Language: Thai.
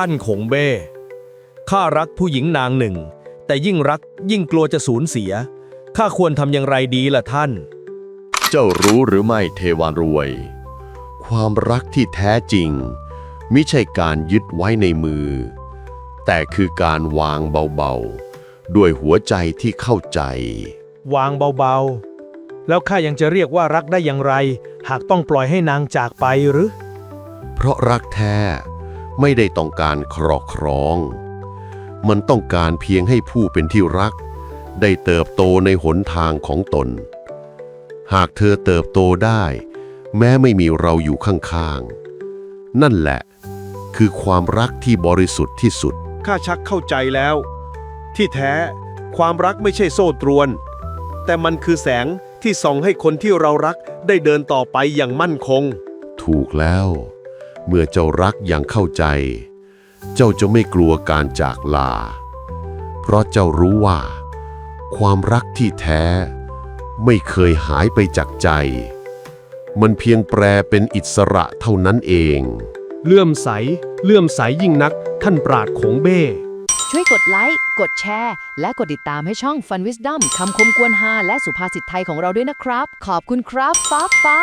ท่านคงเบ้ ข้ารักผู้หญิงนางหนึ่ง แต่ยิ่งรักยิ่งกลัวจะสูญเสีย ข้าควรทำอย่างไรดีล่ะท่าน เจ้ารู้หรือไม่เทวานรวย ความรักที่แท้จริง มิใช่การยึดไว้ในมือ แต่คือการวางเบาๆ ด้วยหัวใจที่เข้าใจ วางเบาๆ แล้วข้ายังจะเรียกว่ารักได้อย่างไร หากต้องปล่อยให้นางจากไปหรือ เพราะรักแท้ ไม่ได้ต้องการครอบครอง มันต้องการเพียงให้ผู้เป็นที่รัก ได้เติบโตในหนทางของตน หากเธอเติบโตได้ แม้ไม่มีเราอยู่ข้างๆ นั่นแหละ คือความรักที่บริสุทธิ์ที่สุด ข้าชักเข้าใจแล้ว ที่แท้ความรักไม่ใช่โซ่ตรวน แต่มันคือแสงที่ส่องให้คนที่เรารักได้เดินต่อไปอย่างมั่นคง ถูกแล้ว เมื่อเจ้ารักอย่างเข้าใจ เจ้าจะไม่กลัวการจากลา เพราะเจ้ารู้ว่า ความรักที่แท้ ไม่เคยหายไปจากใจ มันเพียงแปลเป็นอิสระเท่านั้นเอง เลื่อมใส เลื่อมใสยิ่งนัก ท่านปราดโขงเบ้ ช่วยกดไลค์ กดแชร์ และกดติดตามให้ช่อง Fun Wisdom คำคมกวนฮาและสุภาษิตไทยของเราด้วยนะครับ ขอบคุณครับ ฟ้าฟ้า